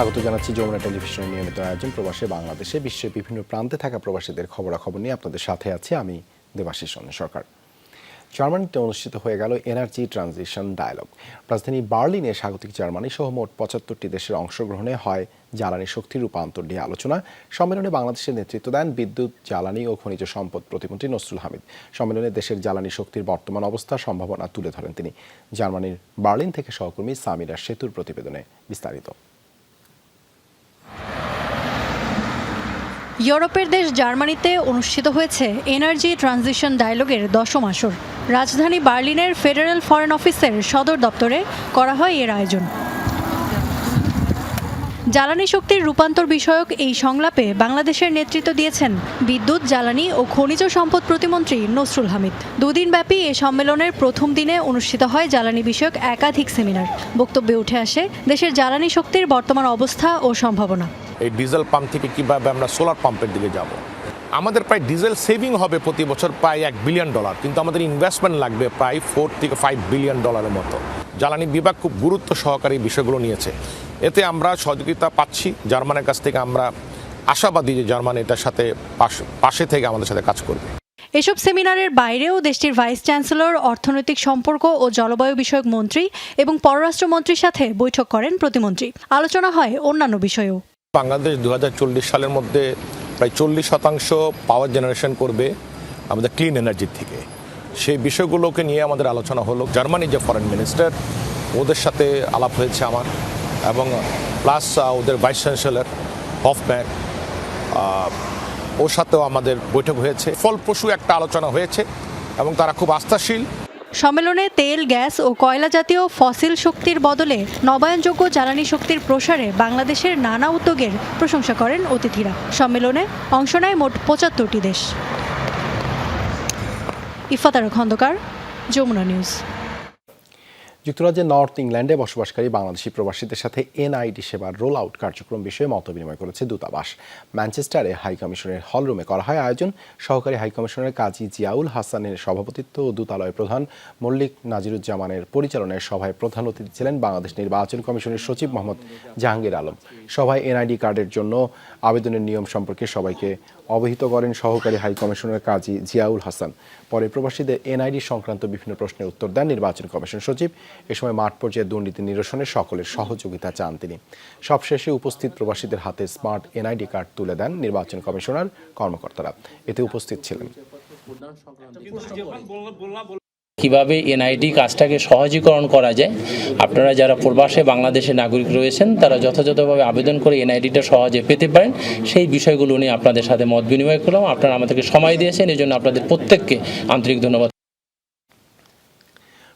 স্বাগত জানাচ্ছি যমুনা টেলিভিশনের নিয়মিত আয়োজন প্রবাসে বাংলাদেশে, বিশ্বের বিভিন্ন প্রান্তে থাকা প্রবাসীদের খবরাখবর নিয়ে আপনাদের সাথে আছি আমি দেবাশিস সরকার। জার্মানিতে অনুষ্ঠিত হয়ে গেল এনার্জি ট্রানজিশন ডায়ালগ। রাজধানী বার্লিনে স্বাগতিক জার্মানি সহ মোট পঁচাত্তরটি দেশের অংশগ্রহণে হয় জ্বালানি শক্তি রূপান্তর নিয়ে আলোচনা। সম্মেলনে বাংলাদেশের নেতৃত্ব দেন বিদ্যুৎ, জ্বালানি ও খনিজ সম্পদ প্রতিমন্ত্রী নসরুল হামিদ। সম্মেলনে দেশের জ্বালানি শক্তির বর্তমান অবস্থা, সম্ভাবনা তুলে ধরেন তিনি। জার্মানির বার্লিন থেকে সহকর্মী সামিরা সেতুর প্রতিবেদনে বিস্তারিত। ইউরোপের দেশ জার্মানিতে অনুষ্ঠিত হয়েছে এনার্জি ট্রানজিশন ডায়ালগের দশম আসর। রাজধানী বার্লিনের ফেডারেল ফরেন অফিসের সদর দপ্তরে করা হয় এর আয়োজন। জ্বালানি শক্তির রূপান্তর বিষয়ক এই সংলাপে বাংলাদেশের নেতৃত্ব দিয়েছেন বিদ্যুৎ, জ্বালানি ও খনিজ সম্পদ প্রতিমন্ত্রী নসরুল হামিদ। দুদিনব্যাপী এ সম্মেলনের প্রথম দিনে অনুষ্ঠিত হয় জ্বালানি বিষয়ক একাধিক সেমিনার। বক্তব্যে উঠে আসে দেশের জ্বালানি শক্তির বর্তমান অবস্থা ও সম্ভাবনা। এই ডিজেল পাম্প থেকে কীভাবে আমরা সোলার পাম্পের দিকে যাব? আমাদের প্রায় ডিজেল সেভিং হবে প্রতি বছর প্রায় এক বিলিয়ন ডলার, কিন্তু আমাদের ইনভেস্টমেন্ট লাগবে প্রায় ফোর থেকে ফাইভ বিলিয়ন ডলারের মতো। জ্বালানি বিভাগ খুব গুরুত্ব সহকারে বিষয়গুলো নিয়েছে। এতে আমরা সহযোগিতা পাচ্ছি। জার্মানের কাছ থেকে আমরা আশাবাদী যে জার্মানি এটার সাথে পাশে পাশে থেকে আমাদের সাথে কাজ করবে। এসব সেমিনারের বাইরেও দেশটির ভাইস চ্যান্সেলর, অর্থনৈতিক সম্পর্ক ও জলবায়ু বিষয়ক মন্ত্রী এবং পররাষ্ট্রমন্ত্রীর সাথে বৈঠক করেন প্রতিমন্ত্রী। আলোচনা হয় অন্যান্য বিষয়েও। বাংলাদেশ দু হাজার চল্লিশ সালের মধ্যে প্রায় চল্লিশ শতাংশ পাওয়ার জেনারেশন করবে আমাদের ক্লিন এনার্জির থেকে। সেই বিষয়গুলোকে নিয়ে আমাদের আলোচনা হলো। জার্মানির যে ফরেন মিনিস্টার ওদের সাথে আলাপ হয়েছে আমার এবং প্লাস ওদের ভাইস চ্যান্সেলর হফম্যান ওর সাথেও আমাদের বৈঠক হয়েছে। ফলপ্রসূ একটা আলোচনা হয়েছে এবং তারা খুব আস্থাশীল। সম্মেলনে তেল, গ্যাস ও কয়লা জাতীয় ফসিল শক্তির বদলে নবায়নযোগ্য জ্বালানি শক্তির প্রসারে বাংলাদেশের নানা উদ্যোগের প্রশংসা করেন অতিথিরা। সম্মেলনে অংশ নেয় মোট পঁচাত্তরটি দেশ। ইফাতার খন্দকার, যমুনা নিউজ। যুক্তরাজ্যের নর্থ ইংল্যান্ডে বসবাসকারী বাংলাদেশি প্রবাসীদের সাথে এনআইডি সেবার রোল আউট কার্যক্রম বিষয়ে মতবিনিময় করেছে দূতাবাস। ম্যানচেস্টারে হাই কমিশনের হলরুমে করা হয় আয়োজন। সহকারী হাই কমিশনের কাজী জিয়াউল হাসানের সভাপতিত্ব ও দূতালয় প্রধান মল্লিক নাজিরুজ্জামানের পরিচালনায় সভায় প্রধান অতিথি ছিলেন বাংলাদেশ নির্বাচন কমিশনের সচিব মোহাম্মদ জাহাঙ্গীর আলম। সভায় এনআইডি কার্ডের জন্য আবেদনের নিয়ম সম্পর্কে সবাইকে অবহিত করেন সহকারী হাই কমিশনের কাজী জিয়াউল হাসান। পরে প্রবাসীদের এনআইডি সংক্রান্ত বিভিন্ন প্রশ্নের উত্তর দেন নির্বাচন কমিশন সচিব। এ সময় মাঠ পর্যায়ে দুর্নীতি নিরসনে সকলের সহযোগিতা চান তিনি। সবশেষে উপস্থিত প্রবাসীদের হাতে স্মার্ট এনআইডি কার্ড তুলে দেন নির্বাচন কমিশনার কর্মকর্তারা। এতে উপস্থিত ছিলেন। কীভাবে এনআইডি কাজটাকে সহজীকরণ করা যায়, আপনারা যারা প্রবাসে বাংলাদেশের নাগরিক রয়েছেন, তারা যথাযথভাবে আবেদন করে এনআইডিটা সহজে পেতে পারেন। সেই বিষয়গুলো নিয়ে আপনাদের সাথে মত বিনিময় করলাম। আপনারা আমাদেরকে সময় দিয়েছেন এই জন্য আপনাদের প্রত্যেককে আন্তরিক ধন্যবাদ।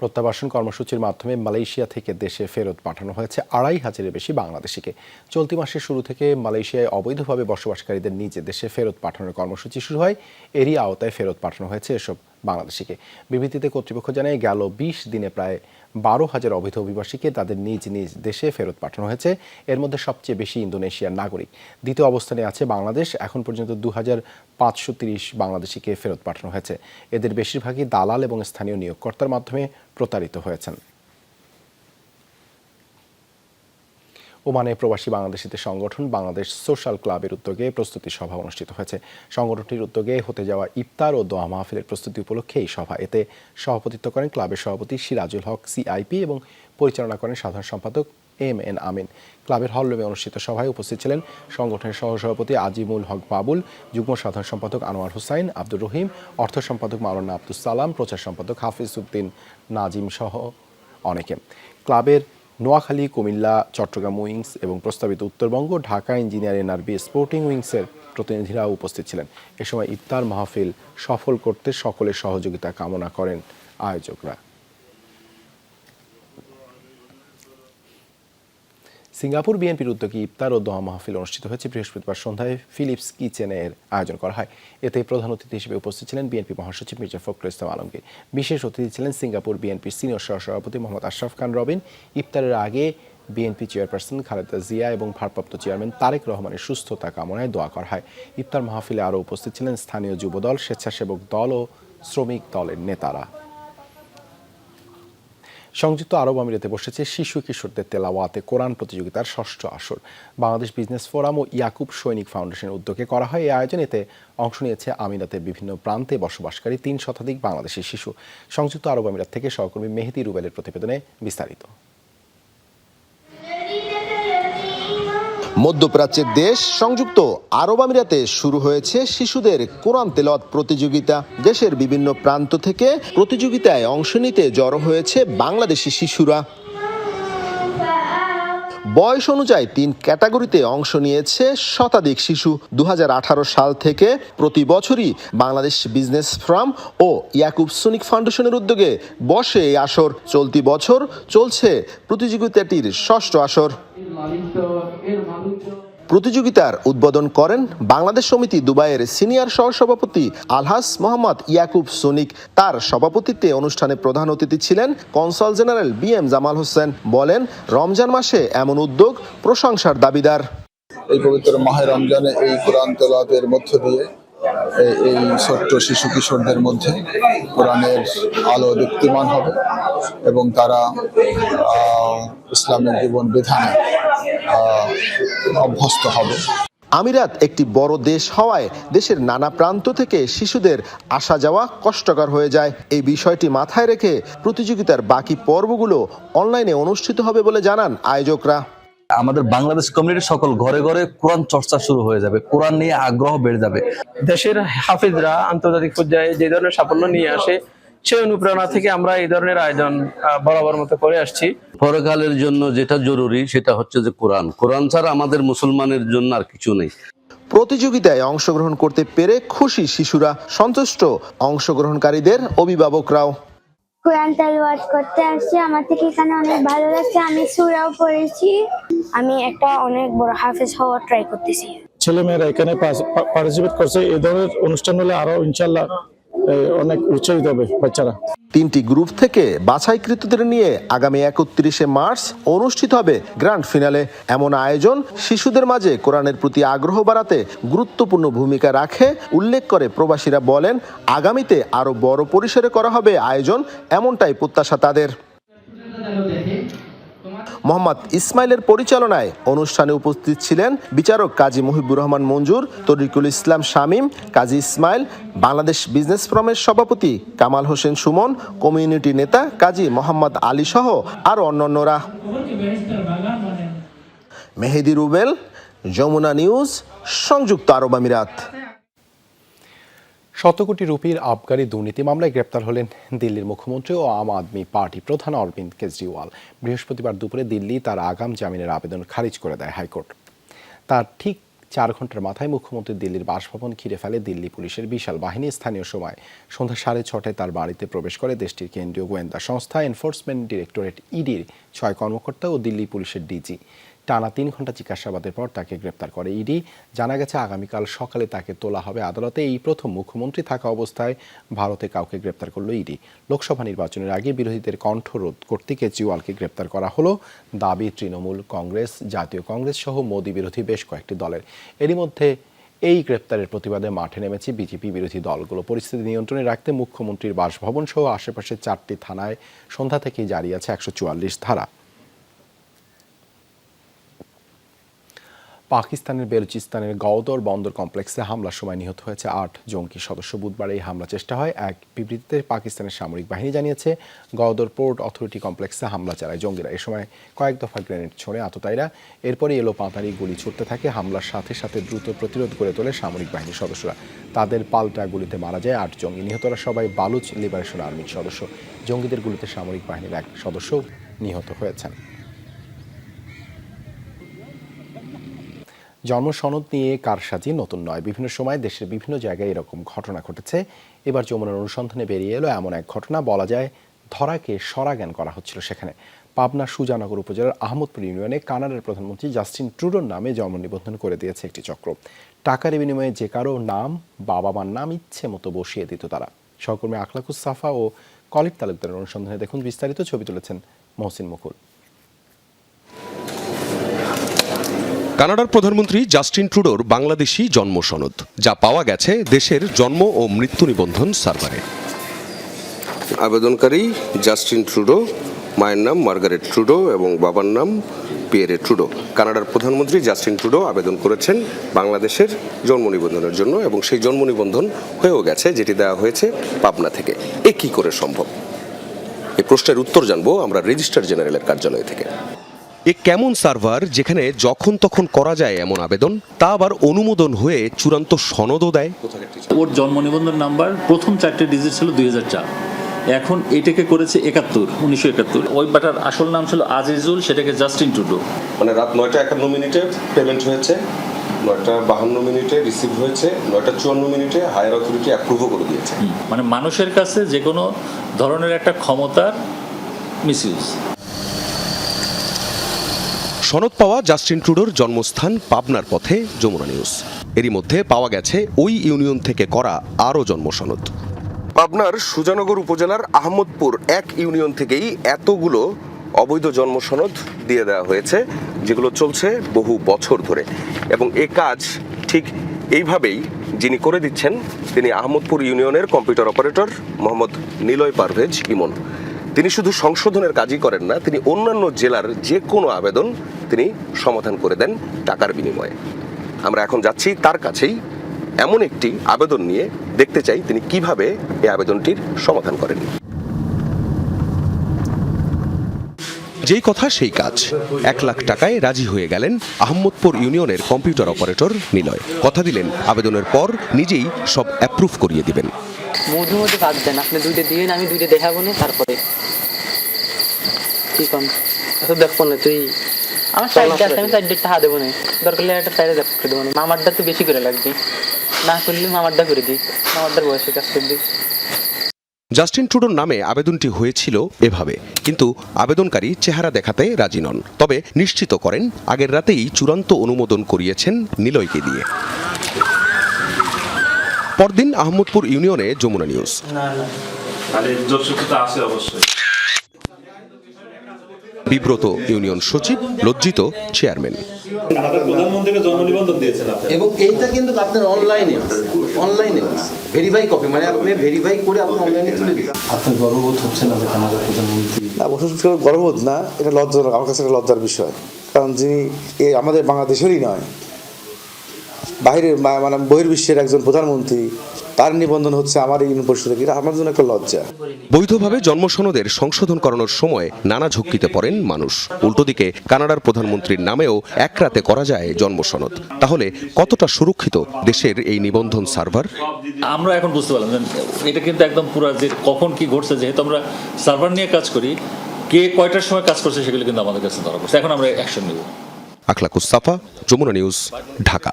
প্রত্যাবাসন কর্মসূচির মাধ্যমে মালয়েশিয়া থেকে দেশে ফেরত পাঠানো হয়েছে আড়াই হাজারের বেশি বাংলাদেশিকে। চলতি মাসের শুরু থেকে মালয়েশিয়ায় অবৈধভাবে বসবাসকারীদের নিজ দেশে ফেরত পাঠানোর কর্মসূচি শুরু হয়। এরই আওতায় ফেরত পাঠানো হয়েছে এসব বাংলাদেশিকে। বিবৃতিতে কর্তৃপক্ষ জানায়, গেল বিশ দিনে প্রায় বারো হাজার অবৈধ অভিবাসীকে তাদের নিজ নিজ দেশে ফেরত পাঠানো হয়েছে। এর মধ্যে সবচেয়ে বেশি ইন্দোনেশিয়ার নাগরিক। দ্বিতীয় অবস্থানে আছে বাংলাদেশ। এখন পর্যন্ত দু হাজার পাঁচশো তিরিশ বাংলাদেশিকে ফেরত পাঠানো হয়েছে। এদের বেশিরভাগই দালাল এবং স্থানীয় নিয়োগকর্তার মাধ্যমে প্রতারিত হয়েছেন। ওমানে প্রবাসী বাংলাদেশিদের সংগঠন বাংলাদেশ সোশ্যাল ক্লাবের উদ্যোগে প্রস্তুতি সভা অনুষ্ঠিত হয়েছে। সংগঠনটির উদ্যোগে হতে যাওয়া ইফতার ও দোয়া মাহফিলের প্রস্তুতি উপলক্ষে এই সভা। এতে সভাপতিত্ব করেন ক্লাবের সভাপতি সিরাজুল হক সিআইপি এবং পরিচালনা করেন সাধারণ সম্পাদক এম এন আমিন। ক্লাবের হলরুমে অনুষ্ঠিত সভায় উপস্থিত ছিলেন সংগঠনের সহসভাপতি আজিমুল হক বাবুল, যুগ্ম সাধারণ সম্পাদক আনোয়ার হুসাইন, আব্দুর রহিম, অর্থ সম্পাদক মাওলানা আব্দুল সালাম, প্রচার সম্পাদক হাফিজ উদ্দিন নাজিম সহ অনেকে। ক্লাবের নোয়াখালী, কুমিল্লা, চট্টগ্রাম উইংস এবং প্রস্তাবিত Uttarbanga, Dhaka engineering NRB, sporting উইংসের প্রতিনিধিরা উপস্থিত ছিলেন। এ সময় ইফতার মাহফিল সফল করতে সকলের সহযোগিতা কামনা করেন আয়োজকরা। সিঙ্গাপুর বিএনপির উদ্যোগে ইফতার ও দোয়া মাহফিল অনুষ্ঠিত হয়েছে। বৃহস্পতিবার সন্ধ্যায় ফিলিপস কিচেনের আয়োজন করা হয়। এতে প্রধান অতিথি হিসেবে উপস্থিত ছিলেন বিএনপি মহাসচিব মির্জা ফখরুল ইসলাম আলমগীর। বিশেষ অতিথি ছিলেন সিঙ্গাপুর বিএনপির সিনিয়র সহসভাপতি মোহাম্মদ আশরাফ খান রবিন। ইফতারের আগে বিএনপি চেয়ারপারসন খালেদা জিয়া এবং ভারপ্রাপ্ত চেয়ারম্যান তারেক রহমানের সুস্থতা কামনায় দোয়া করা হয়। ইফতার মাহফিলে আরও উপস্থিত ছিলেন স্থানীয় যুবদল, স্বেচ্ছাসেবক দল ও শ্রমিক দলের নেতারা। সংযুক্ত আরব আমিরাতে বসেছে শিশু কিশোরদের তেলাওয়াতে কোরআন প্রতিযোগিতার ষষ্ঠ আসর। বাংলাদেশ বিজনেস ফোরাম ও ইয়াকুব সৈনিক ফাউন্ডেশনের উদ্যোগে করা হয়। এই আয়োজনেতে অংশ নিয়েছে আমিরাতের বিভিন্ন প্রান্তে বসবাসকারী তিন শতাধিক বাংলাদেশের শিশু। সংযুক্ত আরব আমিরাত থেকে সহকর্মী মেহেদি রুবেলের প্রতিবেদনে বিস্তারিত। মধ্যপ্রাচ্যের দেশ সংযুক্ত আরব আমিরাতে শুরু হয়েছে শিশুদের কোরআন তেলত প্রতিযোগিতা। দেশের বিভিন্ন প্রান্ত থেকে প্রতিযোগিতায় অংশ নিতে জড়ো হয়েছে বাংলাদেশি শিশুরা। বয়স অনুযায়ী তিন ক্যাটাগরিতে অংশ নিয়েছে শতাধিক শিশু। দু হাজার আঠারো সাল থেকে প্রতি বছরই বাংলাদেশ বিজনেস ফোরাম ও ইয়াকুব সুনিক ফাউন্ডেশনের উদ্যোগে বসে এই আসর। চলতি বছর চলছে প্রতিযোগিতাটির ষষ্ঠ আসর। প্রতিযোগিতার উদ্বোধন করেন বাংলাদেশ সমিতি দুবাইয়ের সিনিয়র সহসভাপতি আলহাস মোহাম্মদ ইয়াকুব সোনিক। তার সভাপতিত্বে অনুষ্ঠানে প্রধান অতিথি ছিলেন consul general B M Jamal Hossain. বলেন, রমজান মাসে এমন উদ্যোগ প্রশংসার দাবিদার। এই পবিত্র মাহে রমজানে এই কোরআন তলাপের মধ্য দিয়ে এই- ছোট্ট শিশু কিশোরদের মধ্যে কোরআনের আলো দীপ্তিমান হবে এবং তারা আহ, ইসলামিক জীবন বিধানে অভ্যস্ত হবে। আমিরাত একটি বড় দেশ হওয়ায় দেশের নানা প্রান্ত থেকে শিশুদের আসা যাওয়া কষ্টকর হয়ে যায়। এই বিষয়টি মাথায় রেখে প্রতিযোগিতার বাকি পর্বগুলো অনলাইনে অনুষ্ঠিত হবে বলে জানান আয়োজকরা। আমাদের বাংলাদেশ কমিউনিটির সকল ঘরে ঘরে কোরআন চর্চা শুরু হয়ে যাবে। কোরআন নিয়ে আগ্রহ বেড়ে যাবে। দেশের হাফিজরা আন্তর্জাতিক পর্যায়ে যে ধরনের সাফল্য নিয়ে আসে সেই অনুপ্রেরণা থেকে আমরা এই ধরনের আয়োজন বরাবর মতো করে আসছি। পরকালের জন্য যেটা জরুরি সেটা হচ্ছে যে কোরআন। কোরআন ছাড়া আমাদের মুসলমানের জন্য আর কিছু নেই। প্রতিযোগিতায় অংশগ্রহণ করতে পেরে খুশি শিশুরা সন্তুষ্ট। অংশগ্রহণকারীদের অভিভাবকরাও কোরআন তেলওয়াজ করতে আসছি। আমার থেকে এখানে অনেক ভালো লাগছে। আমি সুরাও পড়েছি। আমি একটা অনেক বড় হাফেজ হওয়ার ট্রাই করতেছি। ছেলেমেয়েরা এখানে পার্টিসিপেট করছে। এ ধরনের অনুষ্ঠান হলে আরও ইনশাল্লাহ অনেক উৎসাহিত হবে বাচ্চারা। তিনটি গ্রুপ থেকে বাছাইকৃতদের নিয়ে আগামী একত্রিশে মার্চ অনুষ্ঠিত হবে গ্র্যান্ড ফিনালে। এমন আয়োজন শিশুদের মাঝে কোরআনের প্রতি আগ্রহ বাড়াতে গুরুত্বপূর্ণ ভূমিকা রাখে, উল্লেখ করে প্রবাসীরা বলেন, আগামীতে আরও বড় পরিসরে করা হবে আয়োজন, এমনটাই প্রত্যাশা তাদের। মোহাম্মদ ইসমাইলের পরিচালনায় অনুষ্ঠানে উপস্থিত ছিলেন বিচারক কাজী মুহিবুর রহমান মঞ্জুর, তরিকুল ইসলাম শামীম, কাজী ইসমাইল, বাংলাদেশ বিজনেস ফোরামের সভাপতি কামাল হোসেন সুমন, কমিউনিটি নেতা কাজী মোহাম্মদ আলী সহ আরও অন্যান্যরা। মেহেদি রুবেল, যমুনা নিউজ, সংযুক্ত আরব আমিরাত। শত কোটি রুপির আবগারি দুর্নীতি মামলায় গ্রেপ্তার হলেন দিল্লির মুখ্যমন্ত্রী ও আম আদমি পার্টি প্রধান অরবিন্দ কেজরিওয়াল। বৃহস্পতিবার দুপুরে দিল্লি তার আগাম জামিনের আবেদন খারিজ করে দেয় হাইকোর্ট। তার ঠিক চার ঘণ্টার মাথায় মুখ্যমন্ত্রী দিল্লির বাসভবন ঘিরে ফেলে দিল্লি পুলিশের বিশাল বাহিনী স্থানীয় সময়। সন্ধ্যা সাড়ে ছটায় তার বাড়িতে প্রবেশ করে দেশটির কেন্দ্রীয় গোয়েন্দা সংস্থা এনফোর্সমেন্ট ডিরেক্টরেট ইডির ছয় কর্মকর্তা ও দিল্লি পুলিশের ডিজি। টানা তিন ঘণ্টা জিজ্ঞাসাবাদের পর তাকে গ্রেপ্তার করে ইডি। জানা গেছে, আগামীকাল সকালে তাকে তোলা হবে আদালতে। এই প্রথম মুখ্যমন্ত্রী থাকা অবস্থায় ভারতে কাউকে গ্রেপ্তার করল ইডি। লোকসভা নির্বাচনের আগে বিরোধীদের কণ্ঠরোধ করতে কেজরিওয়ালকে গ্রেপ্তার করা হলো। দাবি, তৃণমূল, কংগ্রেস, জাতীয় কংগ্রেস সহ মোদী বিরোধী বেশ কয়েকটি দলের। এরই মধ্যে এই গ্রেপ্তারের প্রতিবাদে মাঠে নেমেছে বিজেপি বিরোধী দলগুলো। পরিস্থিতি নিয়ন্ত্রণে রাখতে মুখ্যমন্ত্রীর বাসভবন সহ আশেপাশের চারটি থানায় সন্ধ্যা থেকেই জারি আছে একশো চুয়াল্লিশ ধারা। পাকিস্তানের বেলুচিস্তানের গওদর বন্দর কমপ্লেক্সে হামলার সময় নিহত হয়েছে আট জঙ্গি সদস্য। বুধবার এই হামলা চেষ্টা হয়। এক বিবৃতিতে পাকিস্তানের সামরিক বাহিনী জানিয়েছে, গওদর পোর্ট অথরিটি কমপ্লেক্সে হামলা চালায় জঙ্গিরা। এ সময় কয়েক দফা গ্রেনেড ছোড়ে আততায়ীরা। এরপরে এলো পাতারি, গুলি ছুটতে থাকে। হামলার সাথে সাথে দ্রুত প্রতিরোধ করে তোলে সামরিক বাহিনীর সদস্যরা। তাদের পাল্টা গুলিতে মারা যায় আট জঙ্গি। নিহতরা সবাই বালুচ লিবারেশন আর্মির সদস্য। জঙ্গিদের গুলিতে সামরিক বাহিনীর এক সদস্য নিহত হয়েছেন। জন্ম সনদ নিয়ে কারসাজি নতুন নয়। বিভিন্ন সময় দেশের বিভিন্ন জায়গায় এরকম ঘটনা ঘটেছে। এবার যমুনার অনুসন্ধানে বেরিয়ে এলো এমন এক ঘটনা। বলা যায়, ধরাকে সরাজ্ঞান করা হচ্ছিল সেখানে। পাবনা সুজানগর উপজেলার আহমদপুর ইউনিয়নে কানাডার প্রধানমন্ত্রী জাস্টিন ট্রুডোর নামে জন্ম নিবন্ধন করে দিয়েছে একটি চক্র। টাকার বিনিময়ে যে কারও নাম বাবা মার নাম ইচ্ছে মতো বসিয়ে দিত তারা। সহকর্মী আখলাকুস সাফা ও কলিপ তালুকদারের অনুসন্ধানে দেখুন বিস্তারিত ছবি তুলেছেন মহসিন মুকুল। কানাডার প্রধানমন্ত্রী জাস্টিন ট্রুডোর বাংলাদেশি জন্ম সনদ যা পাওয়া গেছে দেশের জন্ম ও মৃত্যু নিবন্ধন সার্ভারে। আবেদনকারী জাস্টিন ট্রুডো, মায়ের নাম মার্গারেট ট্রুডো এবং বাবার নাম পিয়েরে ট্রুডো। কানাডার প্রধানমন্ত্রী জাস্টিন ট্রুডো আবেদন করেছেন বাংলাদেশের জন্ম নিবন্ধনের জন্য এবং সেই জন্ম নিবন্ধন হয়েও গেছে, যেটি দেওয়া হয়েছে পাবনা থেকে। এ কী করে সম্ভব? এই প্রশ্নের উত্তর জানব আমরা রেজিস্ট্রার জেনারেলের কার্যালয় থেকে। এ কেমন সার্ভার যেখানে যখন তখন করা যায় এমন আবেদন? তা আবার অনুমোদন হয়ে চূড়ান্ত সনদও দেয়। ওর জন্ম নিবন্ধন নাম্বার প্রথম চারটে ডিজিট ছিল দু হাজার চার। এখন এটাকে করেছে একাত্তর উনিশশো একাত্তর। ওই বাটার আসল নাম ছিল আজিজুল সেটাকে জাস্টিন টুডু। মানে রাত নয়টা একান্ন মিনিটে পেমেন্ট হয়েছে নয়টা বাহান্ন মিনিটে রিসিভ হয়েছে নয়টা চুয়ান্ন মিনিটে হায়ার অথরিটি অ্যাপ্রুভও করে দিয়েছে। মানে মানুষের কাছে যে কোনো ধরনের একটা ক্ষমতার মিসইউজ সনদ পাওয়া জাস্টিন ট্রুডোর জন্মস্থান পাবনার পথে যমুনা নিউজ। এরই মধ্যে পাওয়া গেছে ওই ইউনিয়ন থেকে করা আরও জন্ম সনদ পাবনার সুজানগর উপজেলার আহমদপুর এক ইউনিয়ন থেকেই এতগুলো অবৈধ জন্ম সনদ দিয়ে দেওয়া হয়েছে, যেগুলো চলছে বহু বছর ধরে। এবং এ কাজ ঠিক এইভাবেই যিনি করে দিচ্ছেন, তিনি আহমদপুর ইউনিয়নের কম্পিউটার অপারেটর মোহাম্মদ নিলয় পারভেজ ইমন। তিনি শুধু সংশোধনের কাজই করেন না তিনি অন্যান্য জেলার যে কোনো আবেদন তিনি সমাধান করে দেন টাকার বিনিময়ে। আমরা এখন যাচ্ছি তার কাছেই। এমন একটি আবেদন নিয়ে দেখতে চাই তিনি কীভাবে এই আবেদনটির সমাধান করেন। যেই কথা সেই কাজ। এক লাখ টাকায় রাজি হয়ে গেলেন আহমদপুর ইউনিয়নের কম্পিউটার অপারেটর নিলয়। কথা দিলেন আবেদনের পর নিজেই সব অ্যাপ্রুভ করিয়ে দিবেন। মধ্যে মধ্যে বাদ দেন আপনি দুইটা দিন আমি দুইটা দেখাবো না তারপরে কি কম। আচ্ছা দেখব না তুই আমার সাইডটা আছে আমি সাইড টাকা দেবো না। দরকার হলে একটা সাইডে দেখতে দেবো না। মামারটা তো বেশি করে লাগবে। না করলে মামারটা করে দিই। মামারটার বয়সে কাজ করে দিই জাস্টিন ট্রুডোর নামে আবেদনটি হয়েছিল এভাবে কিন্তু আবেদনকারী চেহারা দেখাতে রাজি নন। তবে নিশ্চিত করেন আগের রাতেই চূড়ান্ত অনুমোদন করিয়েছেন নিলয়কে দিয়ে। পরদিন আহমদপুর ইউনিয়নে যমুনা নিউজ। বিব্রত ইউনিয়ন সচিব লজ্জিত চেয়ারম্যান। এবং এইটা কিন্তু আপনার অনলাইনে অনলাইনে ভেরিফাই কপি মানে আপনি ভেরিফাই করে আপনি অনলাইনে তুলে আপনার গর্ববোধ হচ্ছে না যে কানাডার প্রধানমন্ত্রী না গর্ববোধ না এটা লজ্জার আমার কাছে একটা লজ্জার বিষয়। কারণ যিনি এ আমাদের বাংলাদেশেরই নয় বাইরের মানে বহির্বিশ্বের একজন প্রধানমন্ত্রী তার নিবন্ধন হচ্ছে আমার এই পরিষদে এটা আমার জন্য একটা লজ্জা। বৈধভাবে জন্মসনদের সংশোধন করানোর সময় নানা ঝক্কিতে পড়েন মানুষ। উল্টো দিকে কানাডার প্রধানমন্ত্রীর নামেও এক রাতে করা যায় জন্মসনদ। তাহলে কতটা সুরক্ষিত দেশের এই নিবন্ধন সার্ভার? আমরা এখন বুঝতে পারলাম যে এটা কিন্তু একদম পুরো যে কখন কি ঘটছে যেহেতু আমরা সার্ভার নিয়ে কাজ করি কে কয়টার সময় কাজ করছে সেগুলো কিন্তু আমাদের কাছে ধরা পড়ছে। এখন আমরা অ্যাকশন নেব। আখলাকুস সাফা যমুনা নিউজ ঢাকা।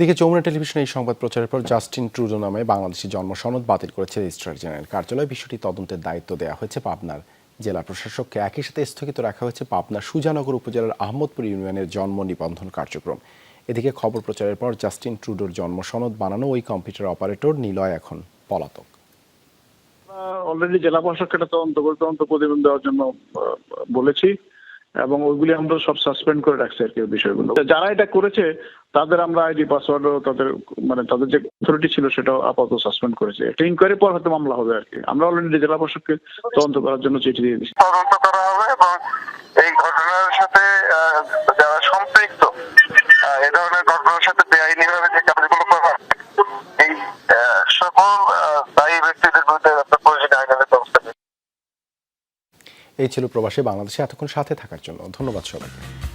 দিকে যমুনা টেলিভিশনে এই সংবাদ প্রচারের পর জাস্টিন ট্রুডো নামে বাংলাদেশি জন্ম সনদ বাতিল করেছে রেজিস্ট্রার জেনারেল কার্যালয়। বিষয়টি তদন্তের দায়িত্ব দেওয়া হয়েছে পাবনার জেলা প্রশাসককে। একই সাথে স্থগিত রাখা হয়েছে পাবনার সুজানগর উপজেলার আহমদপুর ইউনিয়নের জন্ম নিবন্ধন কার্যক্রম। এদিকে খবর প্রচারের পর জাস্টিন ট্রুডোর জন্ম সনদ বানানো ওই কম্পিউটার অপারেটর নিলয় এখন পলাতক। অলরেডি জেলা প্রশাসক তদন্ত করে তদন্ত প্রতিবেদন দেওয়ার জন্য বলেছি। এবং ওইগুলি আমরা সব সাসপেন্ড করে রাখছি আর কি বিষয়গুলো। যারা এটা করেছে, তাদের আমরা আইডি পাসওয়ার্ডও তাদের মানে তাদের যে অথরিটি ছিল সেটাও আপাতত সাসপেন্ড করেছে। একটা ইনকোয়ারি পর হয়তো মামলা হবে আর কি। আমরা অলরেডি জেলা প্রশাসককে তদন্ত করার জন্য চিঠি দিয়ে দিচ্ছি তদন্ত করা হবে এবং এই ঘটনার সাথে আহ, যারা সম্পৃক্ত আহ, এ ধরনের ঘটনার সাথে বেআইনি ভাবে যে কাজগুলো করা হয়, এই আহ, সকল আহ, দায়ী ব্যক্তিদের বিরুদ্ধে আপনার প্রয়োজনীয় আইনানুগ ব্যবস্থা নেবে। এই ছিল প্রবাসী বাংলাদেশে এতক্ষণ সাথে থাকার জন্য। ধন্যবাদ সবাইকে।